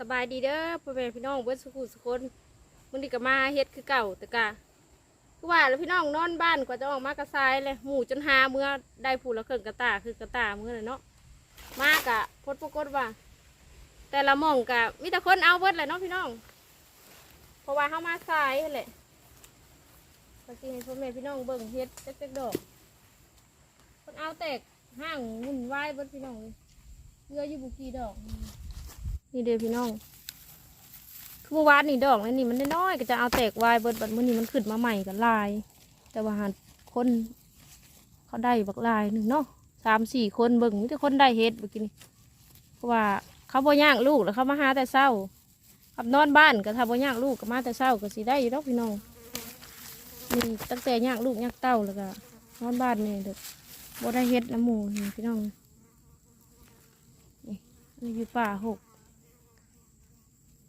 สบายดีเด้อพ่อแม่พี่น้องเบิ้สุขุสุคนมื้อนี้ก็มาเฮ็ดคือเก่าแต่กะคือว่าแล้วพี่น้องนอนบ้านกว่าจะออกมากระซายเลยหมู่จนหาเมื่อได้ผู้ละเครื่องกระตาคือกระตาเมื่อเลยเนาะมากะพดปรากฏว่า แต่ละหมองกะมีแต่คนเอาเบิดเลยเนาะพี่น้อง เพราะว่าเฮามาทรายนั่นแหละก็สิให้พ่อแม่พี่น้องเบิ่งเฮ็ดเล็กดอกคนเอาแตกห้างวุ่นวายเบิดพี่น้องเลยเรืออยู่บุกีดอก นี่เด้อพี่น้อง คือเมื่อวานนี่ดอกนั่นนี่มันน้อยก็จะเอาแตกวายเบิดบัดมื้อนี้มันขึ้นมาใหม่กับลาย แต่ว่าหาคนเขาได้บักลายหนึ่งเนาะสามสี่คนเบิ่งมีแต่คนได้เฮ็ดเมื่อกี้นี่เพราะว่าเขาบ่ย่างลูกแล้วเขามาหาแต่เช้าขับนอนบ้านก็ถ้าบ่ย่างลูกก็มาแต่เช้าก็สิได้อยู่ดอกพี่น้องนี่ตั้งแต่ย่างลูกย่างเต้าแล้วก็นอนบ้านนี่เด็กบ่ได้เฮ็ดน้ำหมูนี่พี่น้องนี่นี่อยู่ป่าหก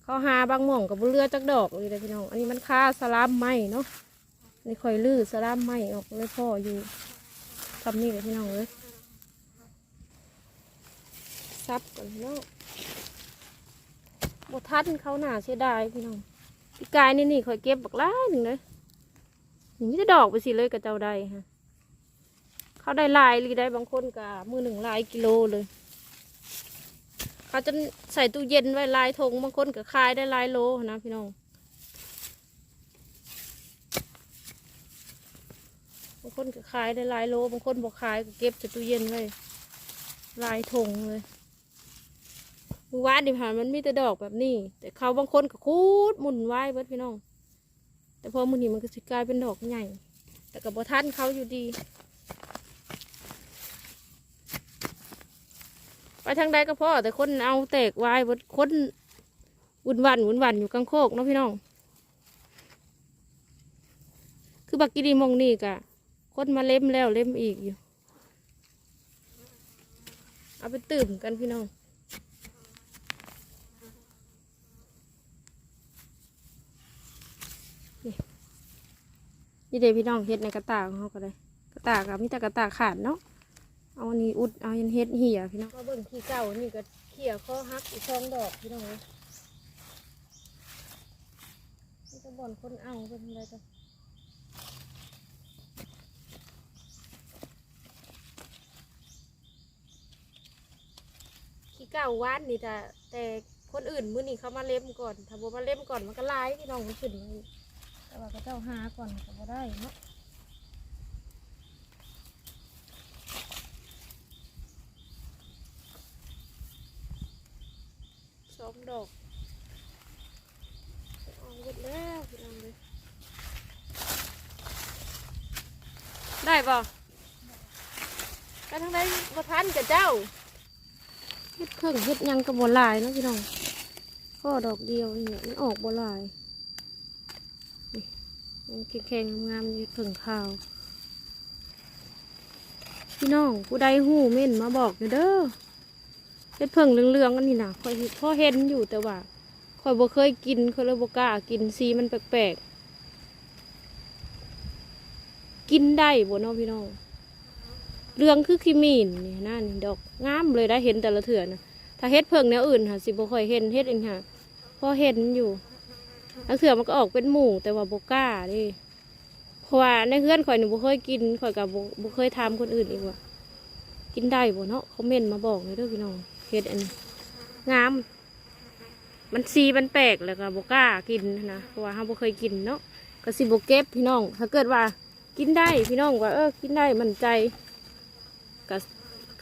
เขาหาบางหม่องกับเรือจักดอกเลยนะพี่น้อง อันนี้มันค่าสลามไหมเนาะนี่คอยลื้อสลามไหมออกเลยพ่ออยู่ทำนี่เลยพี่น้องเลยซับก่อนเนาะบทันเขาหนาเสียดายพี่น้องพี่กายนี่นี่คอยเก็บบักล้าหนึ่งเลยนี่จะดอกไปสิเลยกับเจ้าได้ฮะเขาได้ลายหรือได้บางคนกับมือหนึ่งลายกิโลเลย เขาจะใส่ตู้เย็นไว้ลายธงบางคนก็ขายได้ลายโลนะพี่น้องบางคนก็ขายได้ลายโลบางคนบอกขายก็เก็บใส่ตู้เย็นไว้ลายธงเลยมือวานดิผ่านมันมีแต่ดอกแบบนี้ แต่เขาบางคนก็คูดหมุนไว้เบิดพี่น้อง แต่พอมือนี้มันก็สิกลายเป็นดอกใหญ่ แต่กับบท่านเขาอยู่ดี ไป ทางใดก็พอแต่คนเอาแตกวายบดคนวุ่นวันวุ่นวันอยู่กลางโคกเนาะพี่น้อง คือบักกีดีมองนี่กะคนมาเล่มแล้วเล่มอีกอยู่ เอาไปตื่มกันพี่น้องนี่เดี๋ยวพี่น้องเฮ็ดในกระตาของเขาก็ได้ กระตากับมีแต่กระตาขาดเนาะ เอาอันนี้อุดเอาอันเฮ็ดเหี่ยพี่น้องมาเบิ่งขี้เก่านี่ก็เขี่ยข้อหักอีกสองดอกพี่น้องนี่จะบ่อนคนเอาเป็นอะไรจ้ะขี้เก่าหวานนี่แต่แต่คนอื่นมื้อนี้เขามาเล็มก่อน ถ้าบ่มาเล็มก่อนมันก็ลายพี่น้องมันขึ้นแต่ว่าก็เจ้าหาก่อนก็บ่ได้เนาะ สอง ดอกออกหมดแล้วพี่น้องเลยได้ป่ะไปทางใดบ่ทันกับเจ้าเฮ็ดเครื่องเฮ็ดยังกับบัลายนะพี่น้องก็ดอกเดียวเนี่แหละมันออกบัลายนี่มันแข็งๆงามๆอยู่ถึงข้าว พี่น้องผู้ใดหูเม่นมาบอกเด้อ เฮ็ดเพิ่งเหลืองๆอันนี้นะค่อยพ่อเห็นอยู่แต่ว่าค่อยบ่เคยกินค่อยเลยบ่กล้ากินสีมันแปลกๆกินได้บ่เนาะพี่น้องเรื่องคือขีมีนนี่นะนี่ดอกงามเลยได้เห็นแต่ละเถื่อนะถ้าเฮ็ดเพิ่งแนวอื่นค่ะสิบ่ค่อยเห็นเฮ็ดเองค่ะพอเห็นอยู่แล้วเถื่อมันก็ออกเป็นหมู่แต่ว่าบ่กล้าดิเพราะว่าในเพื่อนข่อยหนูบ่เคยกินข่อยกับบ่บ่เคยทำคนอื่นอีกว่ากินได้บ่เนาะคอมเมนมาบอกเลยเด้อพี่น้อง เฮ็ดอันนี้งาม มันซีมันแปลกแล้วก็บกล้ากินนะเพราะว่าเราบ่เคยกินเนาะก็สิบเก็บพี่น้อง ถ้าเกิดว่ากินได้พี่น้องว่าเออกินได้มันใจก็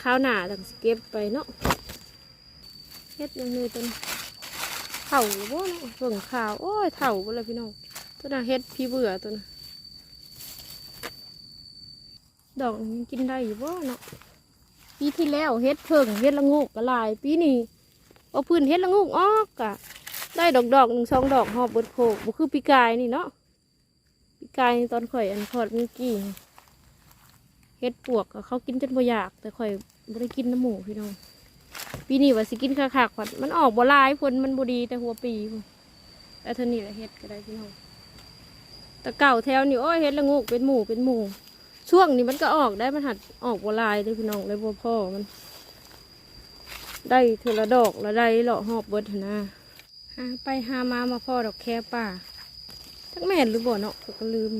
ข้าวหนาต่างสเก็บไปเนาะเฮ็ดยังไงต้นเถ่าบ่เนาะเบิ่งข่าวโอ้ยเถ่าบ่เลยพี่น้องตัวน่ะเฮ็ดพี่เบื่อตัวน่ะดอกกินได้อยู่บ่เนาะ ปีที่แล้วเฮ็ดเพิ่งเฮ็ดละงูกก็หลาย ปีนี้เอาพื้นเฮ็ดละงูกออกกะได้ดอกดอกหนึ่งสองดอกหอบเบิดโคกบ่คือปีกายนี่เนาะปีกายตอนข่อยอันพอดเมื่อกี้เฮ็ดปวกเขากินจนบ่อยาก แต่ข่อยบ่ได้กินน้ำหมูพี่น้องปีนี้ว่าสิกินคักๆพัดมันออกบ่ลายผลมันบ่ดีแต่หัวปีแต่เท่านี้แหละเฮ็ดก็ได้พี่น้องแต่เก่าแถวนี่โอ้ยเฮ็ดละงูกเป็นหมูเป็นหมู ช่วงนี้มันก็ออกได้มันหัดออกบัวลายเลยพี่น้องเลยบัวพ่อมัน ได้เทอละดอกละได้เลาะหอบเบิดนะหาไปหามามาพ่อดอกแค่ป่าทั้งแม่นหรือบ่เนาะก็ลืม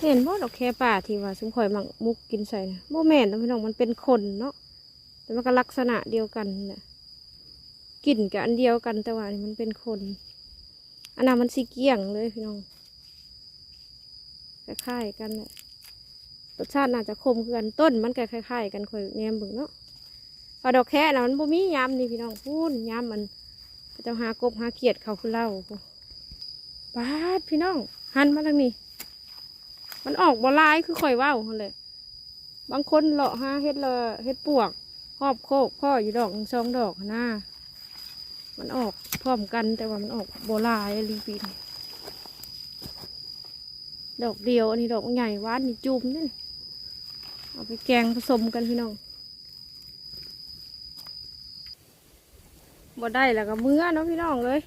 เห็นบ่ดอกแค่ป่าที่ว่าซุ้มข่อยมักมุกกินใส่นะบ่แม่นนะพี่น้องมันเป็นคนเนาะแต่มันก็ลักษณะเดียวกันนะกลิ่นกับอันเดียวกันแต่ว่ามันเป็นคนอันนั้นมันสีเกี้ยงเลยพี่น้อง คล้ายๆกันรสชาติน่าจะคมกันต้นมันก็คล้ายๆกันข่อยแนมเบิ่งเนาะพอดอกแค่น่ะมันบ่มียามนี่พี่น้องพูนยามมันเขาเจะหากบหาเขียดเขาคือเล่าพู้นปาดพี่น้องหันมาทางนี้ มันออกบ่หลายคือข่อยว้าหั่นเลยบางคนเลาะหาเฮ็ดลเฮ็ดปวกหอบโคกพ่ออยู่ดอกสองดอกหั้นะมันออกพร้อมกันแต่ว่ามันออกบลายลีปีน ดอกเดียว อันนี้ดอกใหญ่วานนี่จุ่มนี่เอาไปแกงผสมกันพี่น้องบ่ได้แล้วก็เมื่อเนาะพี่น้องเลย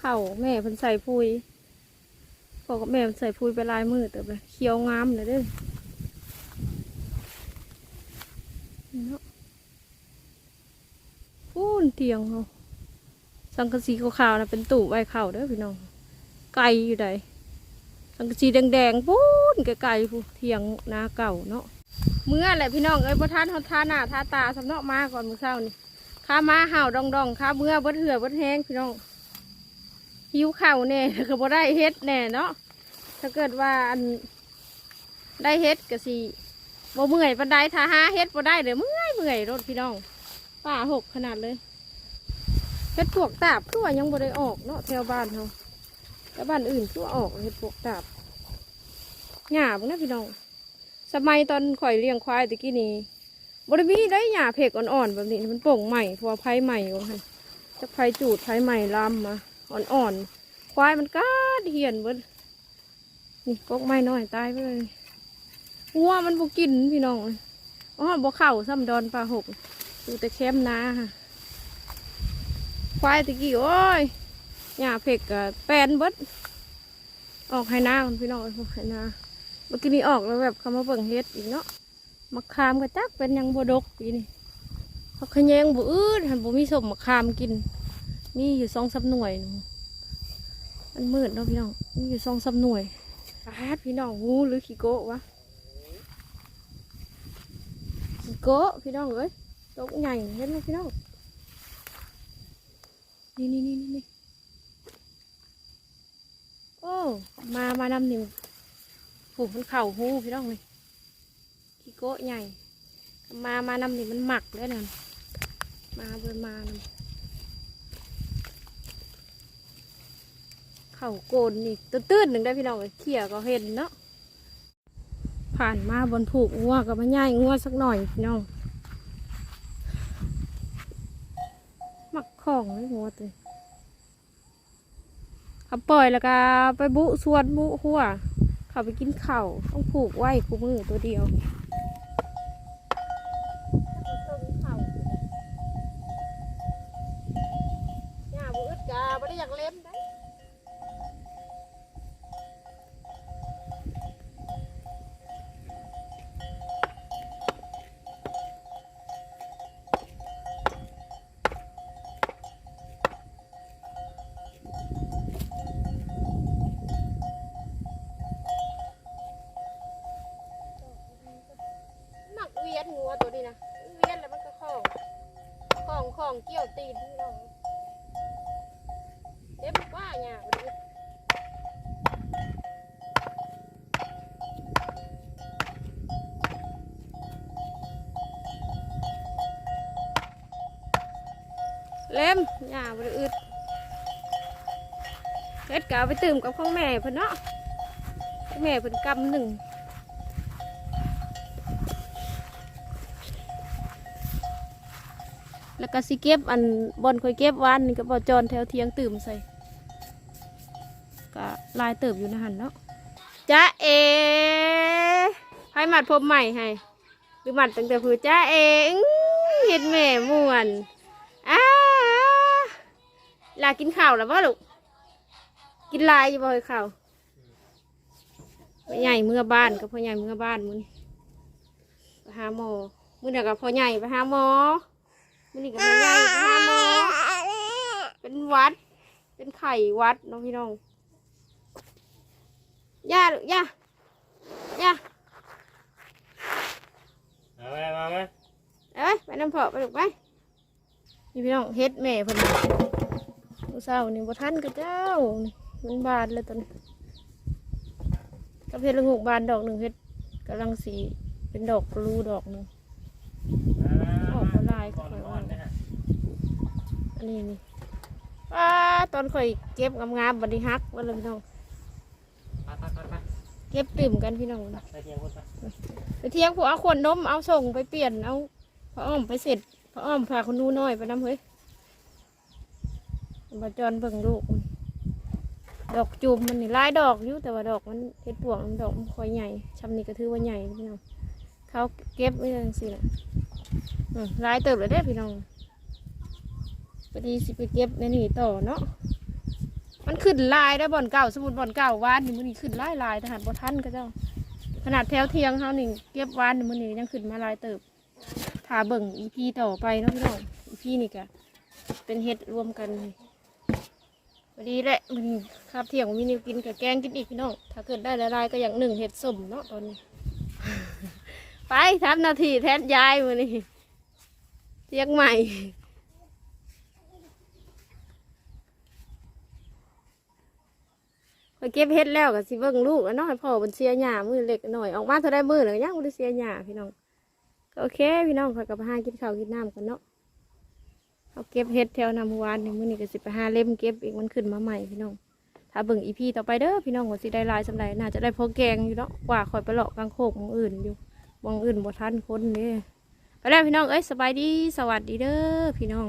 เข่าแม่เพิ่นใส่พุยพ่อกับแม่เพิ่นใส่พุยไปลายมือแต่ไปเคี้ยวงามเลยเด้อนี่เนาะพูนเตียงเขาสังกะสีขาวๆนะเป็นตู้ไว้เข่าเด้อพี่น้อง ไก่อยู่ใด สังกะสีแดงๆพูนไกลๆพูเทียงนาเก่าเนาะเมื่อแหละพี่น้องเอ้ยบ่ทานเขาทาหน้าทาตาสำเนาะมาก่อนมื้อเช้านี่ข้ามาเห่าดองดองข้าเมื่อเบดเหือเบดแห้งพี่น้องหิวข้าวแน่ก็บ่ได้เฮ็ดแน่เนาะถ้าเกิดว่าอันได้เฮ็ดก็สิบ่เมื่อยปานใดถ้าหาเฮ็ดบ่ได้เดี๋ยวเมื่อยเมื่อยรถพี่น้องป่าหกขนาดเลยเฮ็ดพวกตาบคือว่ายังบ่ได้ออกเนาะแถวบ้านเฮา แต่บ้านอื่นคือว่าออกเฮ็ดพวกตาบหญ้าบนะพี่น้อง สมัยตอนข่อยเลี้ยงควายตะกี้นี้บริมีได้หยาเพกอ่อนๆแบบนี้มันโป่งใหม่พราะว่าไผ่ใหม่ของมันจะไผ่จูดไผ่ใหม่ลำมาอ่อนๆ ควายมันก้าดเหียนเบิดนี่กกไม้น้อยตายไปเลยงัวมันบกินพี่น้องอ๋อบเข่าซ้ำดอนปลาหกดูแต่แคมนาค่ะควายตะกี้โอ้ย หยาเพกกับแปลนเบิดออกให้นาพี่น้องออกให้นาเมื่อกี้นี้ออกแล้วแบบเขามาเบิ่งเฮ็ดอีกเนาะมะขามก็จักเป็นยังบดกปีนี่เขาขยงบุอืดหันบุมีสมมะขามกิน มีอยู่สองสามหน่วยหนูมันมืดเนาะพี่น้องมีอยู่สองสามหน่วยปาพี่น้องงูหรือขี้โกะวะขี้โกะพี่น้องเอ้ยตกใหญ่เห็นไหมพี่น้องนี่นี่นี่นี่ อ้มามานำนี่ผูกมันเข่าหูพี่น้องเลยขี้โก้ใหญ่ มามานำนี่มันหมักแล้วนั่นมาเบิ่นมานำเข่าโกนนี่ตื้นๆหนึ่งได้พี่น้องเอ้ยเขี่ยก็เห็นเนาะผ่านมาบนผูกงัวกับมันใหญ่งัวสักหน่อยพี่น้องหมักของเลยงัวตัว เขาปล่อยแล้วก็ไปบุสวนบุหัว เขาไปกินเข่าต้องผูกไว้คู่มือตัวเดียว ย่าบุอึดกาบ่ได้อยากเล่มได้มักเวียนงัวตัวนี้นะเวียนแล้วมันก็คล้องคล้องคล้องเกี่ยว ตีนพี่น้องเด็บว่าเนี่ยเล่มหญ้าบริอึดเฮ็ดกเอาไปตื่มกับข้องแม่เพิ่นเนาะแม่เพิ่นกำหนึ่ง แล้วก็สิเก็บอันบอนคอยเก็บวานนี่ก็บอจอนแถวเทียงตื่มใส่ก็ลายเติบอยู่นะหันเนาะจ้าเอให้หมัดผมใหม่ให้หรือหมัดตั้งแต่ผือจ้าเออื้อเห็ดแม่ม่วนอ้าลากินข้าวแล้วป่ะลูกกินลายอยู่บ่อยข้าวพ่อใหญ่เมื่อบ้านกับพ่อใหญ่เมื่อบ้านมึงไปหาหมอมึงเดี๋ยวกับพ่อใหญ่ไปหาหมอ มึงนี่กับพ่อใหญ่ไปหาหมอหวัด เป็นไข่หวัดเน้องพี่น้องย่าลูกย่าย่าเอาไปมาไหมเอ้ยไปน้ำเพาะไปลูกไปนี่พี่น้องเฮ็ดแม่เพิ่นผู้สาวนี่บ่ทันกับเจ้านี่มันบานเลยตอนนี้กับเฮ็ดละงูกบานดอกหนึ่งเฮ็ดกำลังสีเป็นดอกปลูดอกหนึ่ง ออกมาลายก็ ก่อน ค่อย อ่อ ว่าน นะฮะ อันนี้นี่ป้าตอนข่อยเก็บงามๆบัดนี้ฮักว่าเลยพี่น้อง ไปไปไปไปเก็บตื่มกันพี่น้องนะไปเที่ยวคนไปไปเที่ยงผัวเอาขวดนมเอาส่งไปเปลี่ยนเอาพระอ้อมไปเสร็จพระอ้อมพาคนนู้น้อยไปน้ำเฮ้ยบาจรเบิ่งลูกมันดอกจูมมันนี่หลายดอกอยู่แต่ว่าดอกมันเห็ดปวงมันดอกมันค่อยใหญ่ชำนี่ก็ถือว่าใหญ่พี่น้องเขาเก็บไว้จังสิน่ะอืมหลายเติบเลยเด้อพี่น้องพ อดีสิไปเก็บในนี่ต่อเนาะมันขึ้นลายได้บ่อนเก่าสมุดบ่อนเก่าวานนี่มันนี่ขึ้นลายลายทหารบ่ทันก็เจ้า ขนาดแถวเทียงเขานี่เก็บวานนี่มันนี่ยังขึ้นมาลายเติบถ้าเบิ่งอีพีต่อไปเนาะพี่น้องอีพีนี่ก็เป็นเห็ดรวมกันพอดีแหละมันคาบเที่ยงมีนิวกินกับแกงกินอีกพี่น้องถ้าเกิดได้ละลายก็อย่างหนึ่งเห็ดสมเนาะตอนนี้ ไปทำนาทีแทนยายมือนี่เรียกใหม่ ไปเก็บเห็ดแล้วก็สิเบิ่งลูกแล้วเนาะให้พ่อมันเสียหญ้ามือเล็กหน่อยออกมาเท่าได้มือเลยยังบ่ได้เสียหญ้าพี่น้องก็โอเค พี่น้องคอยกับไปหากินข้าวกินน้ำกันเนาะเอาเก็บเห็ดแถวนำหวานนี่มื้อนี้ก็สิไปหาเล่มเก็บอีกมันขึ้นมาใหม่พี่น้อง ถ้าเบิ่งอีพีต่อไปเด้อพี่น้องว่าสิได้ลายสำไรน่าจะได้พอแกงอยู่เนาะกว่าคอยไปเลาะกลางโคกหมองอื่นอยู่หมองอื่นบ่ทันคนเด้ไปแล้วพี่น้องเอ้ยสบายดีสวัสดีเด้อพี่น้อง